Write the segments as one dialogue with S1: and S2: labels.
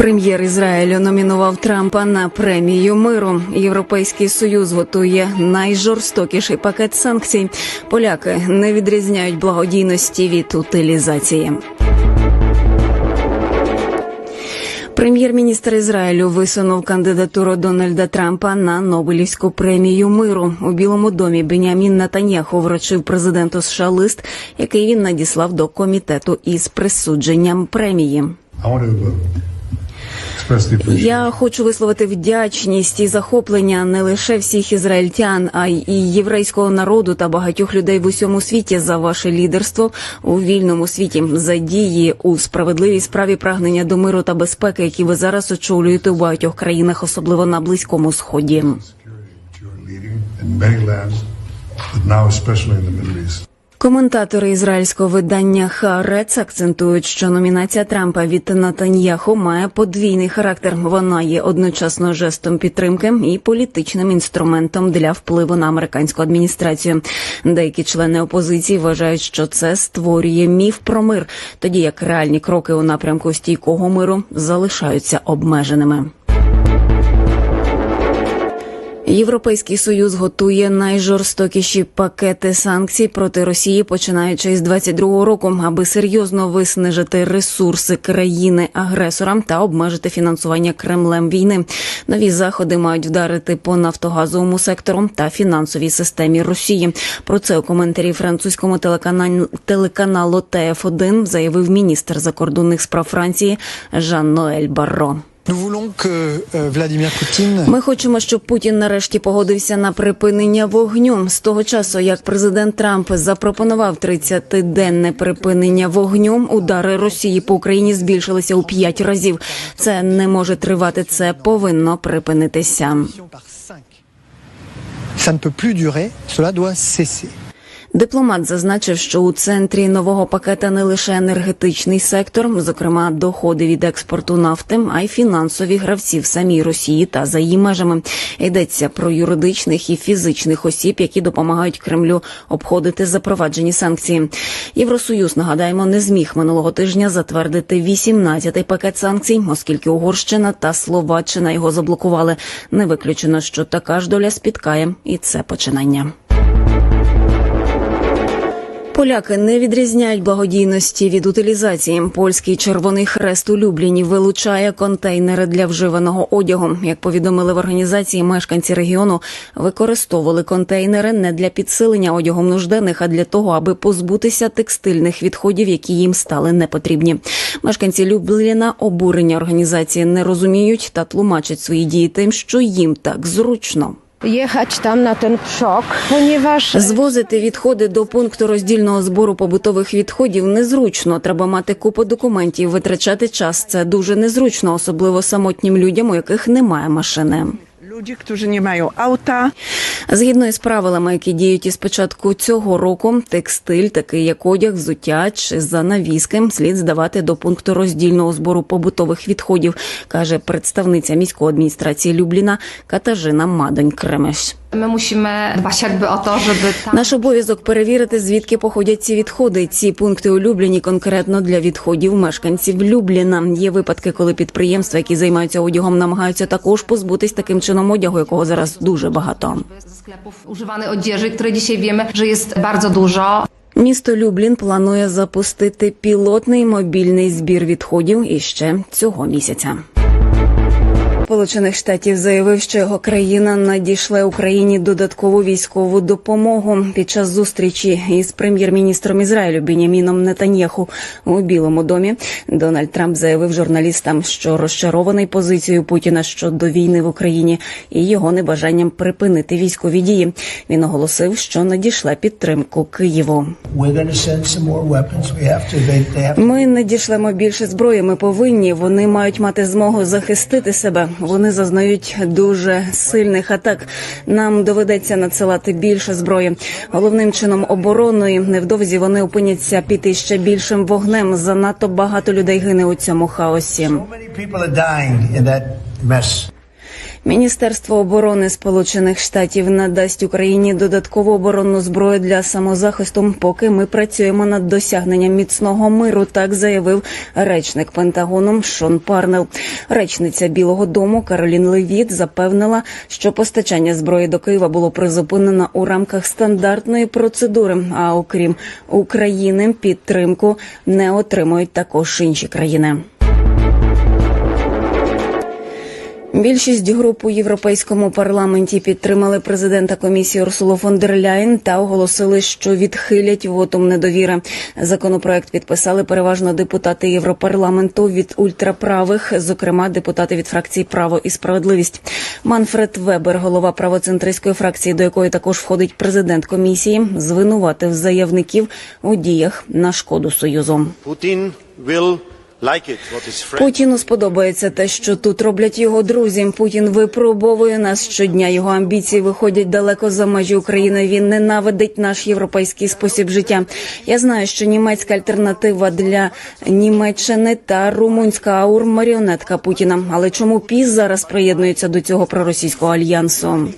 S1: Прем'єр Ізраїлю номінував Трампа на премію миру. Європейський союз готує найжорстокіший пакет санкцій. Поляки не відрізняють благодійності від утилізації. Прем'єр-міністр Ізраїлю висунув кандидатуру Дональда Трампа на Нобелівську премію миру. У Білому домі Бенямін Натаньяху вручив президенту США лист, який він надіслав до комітету із присудженням премії. Я хочу висловити вдячність і захоплення не лише всіх ізраїльтян, а й єврейського народу та багатьох людей в усьому світі за ваше лідерство у вільному світі, за дії у справедливій справі прагнення до миру та безпеки, які ви зараз очолюєте у багатьох країнах, особливо на близькому сході. Коментатори ізраїльського видання Хаарец акцентують, що номінація Трампа від Натаньяху має подвійний характер. Вона є одночасно жестом підтримки і політичним інструментом для впливу на американську адміністрацію. Деякі члени опозиції вважають, що це створює міф про мир, тоді як реальні кроки у напрямку стійкого миру залишаються обмеженими. Європейський союз готує найжорстокіші пакети санкцій проти Росії, починаючи з 22-го року, аби серйозно виснажити ресурси країни агресора та обмежити фінансування Кремлем війни. Нові заходи мають вдарити по нафтогазовому сектору та фінансовій системі Росії. Про це у коментарі французькому телеканалу, телеканалу ТФ1 заявив міністр закордонних справ Франції Жан Ноель Барро.
S2: Euh,
S1: Ми хочемо, щоб Путін нарешті погодився на припинення вогню. З того часу, як президент Трамп запропонував 30-денне припинення вогню, удари Росії по Україні збільшилися у п'ять разів. Це не може тривати. Це повинно припинитися.
S2: par 5. Ça ne peut plus durer, cela doit cesser.
S1: Дипломат зазначив, що у центрі нового пакета не лише енергетичний сектор, зокрема доходи від експорту нафти, а й фінансові гравці в самій Росії та за її межами. Йдеться про юридичних і фізичних осіб, які допомагають Кремлю обходити запроваджені санкції. Євросоюз нагадаємо не зміг минулого тижня затвердити 18-й пакет санкцій, оскільки Угорщина та Словаччина його заблокували. Не виключено, що така ж доля спіткає, і це починання. Поляки не відрізняють благодійності від утилізації. Польський Червоний Хрест у Любліні вилучає контейнери для вживаного одягу. Як повідомили в організації, мешканці регіону використовували контейнери не для підсилення одягом нужденних, а для того, аби позбутися текстильних відходів, які їм стали непотрібні. Мешканці Любліна обурення організації не розуміють та тлумачать свої дії тим, що їм так зручно.
S3: Jechać tam na ten пшок, ponieważ
S1: Звозити відходи до пункту роздільного збору побутових відходів незручно. Треба мати купу документів, витрачати час. Це дуже незручно, особливо самотнім людям, у яких немає машини.
S4: Ludzi, którzy не mają авто.
S1: Згідно із правилами, які діють із початку цього року, текстиль, такий як одяг, взуття чи занавіски, слід здавати до пункту роздільного збору побутових відходів, каже представниця міської адміністрації Любліна Катажина Мадонь Кремеш.
S5: My musimy dbać jakby o to, żeby tam
S1: Наш обов'язок перевірити, звідки походять ці відходи. Ці пункти улюблені конкретно для відходів мешканців Любліна. Є випадки, коли підприємства, які займаються одягом, намагаються також позбутись таким чином одягу, якого зараз дуже багато.
S5: sklepów używanej odzieży, której dzisiaj wiemy, że jest.
S1: Місто Люблін планує запустити пілотний мобільний збір відходів іще цього місяця. Сполучених Штатів заявив, що його країна надійшла Україні додаткову військову допомогу під час зустрічі із прем'єр-міністром Ізраїлю Беняміном Нетаньяху у Білому домі. Дональд Трамп заявив журналістам, що розчарований позицією Путіна щодо війни в Україні і його небажанням припинити військові дії. Він оголосив, що надійшла підтримку Києву. Ми надішлемо більше зброї. Ми повинні. Вони мають мати змогу захистити себе. Вони зазнають дуже сильних атак. Нам доведеться надсилати більше зброї. Головним чином оборонної невдовзі вони опиняться під іще більшим вогнем. Занадто багато людей гине у цьому хаосі. Міністерство оборони Сполучених Штатів надасть Україні додаткову оборонну зброю для самозахисту, поки ми працюємо над досягненням міцного миру. Так заявив речник Пентагону Шон Парнел. Речниця Білого Дому Каролін Левіт запевнила, що постачання зброї до Києва було призупинено у рамках стандартної процедури. А окрім України, підтримку не отримують також інші країни. Більшість груп у європейському парламенті підтримали президента комісії Урсулу фон дер Ляйн та оголосили, що відхилять вотум недовіри. Законопроект підписали переважно депутати Європарламенту від ультраправих, зокрема депутати від фракції Право і справедливість. Манфред Вебер, голова правоцентристської фракції, до якої також входить президент комісії, звинуватив заявників у діях на шкоду союзу.
S6: Putin will
S1: Путіну сподобається те, що тут роблять його друзі. Путін випробовує нас щодня. Його амбіції виходять далеко за межі України. Він ненавидить наш європейський спосіб життя. Я знаю, що німецька альтернатива для Німеччини та румунська аур маріонетка Путіна. Але чому піс зараз приєднується до цього проросійського альянсу?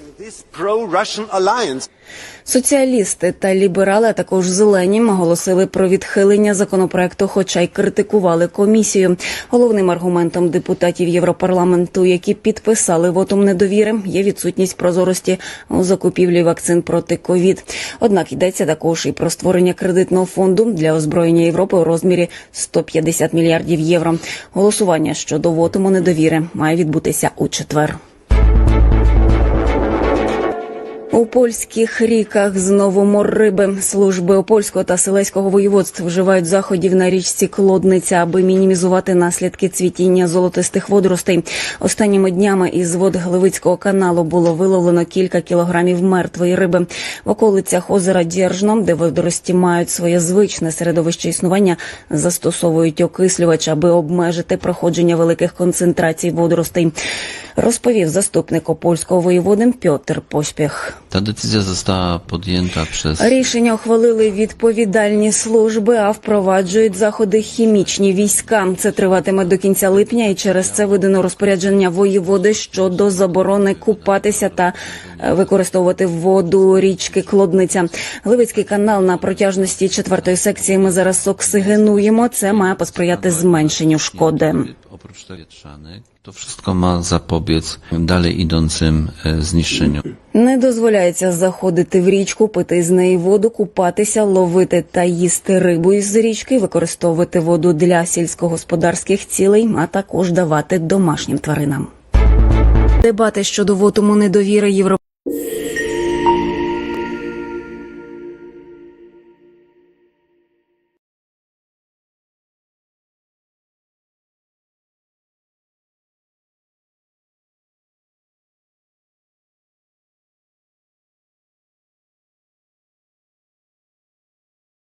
S1: Соціалісти та ліберали, а також зелені, оголосили про відхилення законопроекту, хоча й критикували комісію. Головним аргументом депутатів Європарламенту, які підписали вотум недовіри, є відсутність прозорості у закупівлі вакцин проти ковід. Однак йдеться також і про створення кредитного фонду для озброєння Європи у розмірі 150 мільярдів євро. Голосування щодо вотуму недовіри має відбутися у четвер. У польських ріках знову мор риби. Служби Опольського та Селеського воєводств вживають заходів на річці Клодниця, аби мінімізувати наслідки цвітіння золотистих водоростей. Останніми днями із вод Гливицького каналу було виловлено кілька кілограмів мертвої риби. В околицях озера Дєржно, де водорості мають своє звичне середовище існування, застосовують окислювач, аби обмежити проходження великих концентрацій водоростей. Розповів заступник опольського воєводи Пьотр Поспіх.
S7: Ta decyzja została podjęta przez
S1: Рішення ухвалили відповідальні служби, а впроваджують заходи хімічні війська. Це триватиме до кінця липня, і через це видано розпорядження воєводи щодо заборони купатися та е, використовувати воду річки Клодниця. Гливицький канал на протяжності четвертої секції. Ми зараз оксигенуємо. Це має посприяти зменшенню шкоди.
S7: To wszystko ma zapobiec dalej idącym zniszczeniu.
S1: Не дозволяється заходити в річку, пити з неї воду, купатися, ловити та їсти рибу із річки, використовувати воду для сільськогосподарських цілей, а також давати домашнім тваринам. Дебати щодо вотуму недовіри Європейського